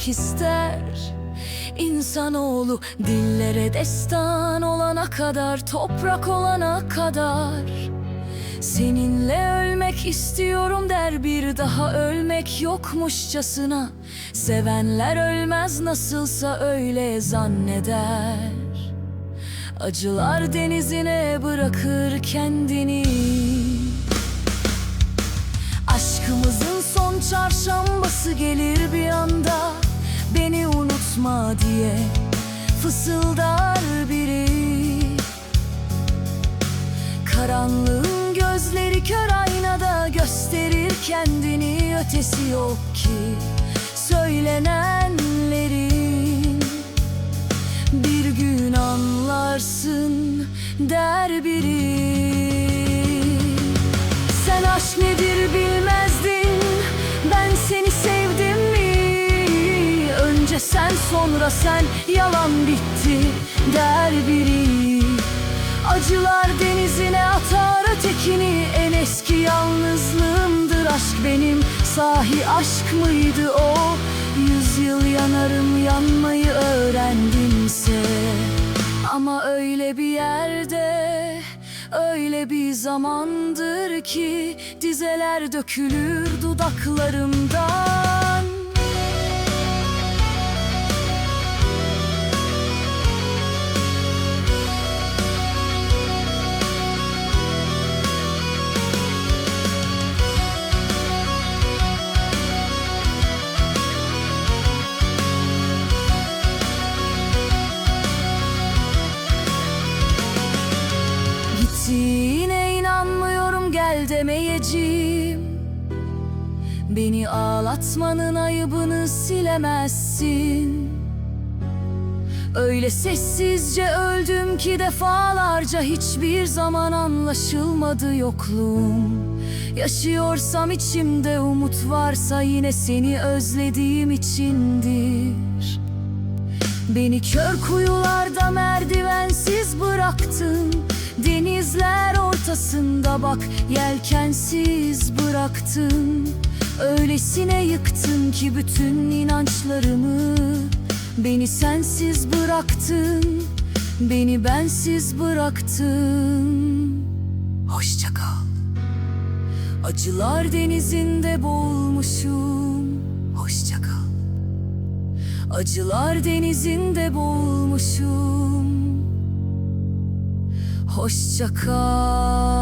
yaşamak ister. İnsanoğlu dillere destan olana kadar Toprak olana kadar. Seninle ölmek istiyorum der bir daha ölmek yokmuşçasına. Sevenler ölmez nasılsa öyle zanneder. Acılar denizine bırakır kendini. Aşkımızın son çarşambası gelir bir anda Beni unutma diye fısıldar biri. Karanlığın gözleri kör aynada gösterir kendini Ötesi yok ki söylenenlerin. Bir gün anlarsın der biri. Sen aşk nedir bilmezdin Sen sonra sen yalan bitti der biri. Acılar denizine atar ötekini En eski yalnızlığımdır aşk benim. Sahi aşk mıydı o? Yüzyıl yanarım yanmayı öğrendimse Ama öyle bir yerde Öyle bir zamandır ki Dizeler dökülür dudaklarımdan İnanmıyorum gel demeyeceğim. Beni ağlatmanın ayıbını silemezsin. Öyle sessizce öldüm ki defalarca hiçbir zaman anlaşılmadı yokluğum. Yaşıyorsam içimde umut varsa yine seni özlediğim içindir. Beni kör kuyularda merdivensiz bıraktın ortasında bak yelkensiz bıraktın. Öylesine yıktın ki bütün inançlarımı. Beni sensiz bıraktın Beni bensiz bıraktın. Hoşça kal. Acılar denizinde boğulmuşum. Hoşça kal. Acılar denizinde boğulmuşum. Hoşça kal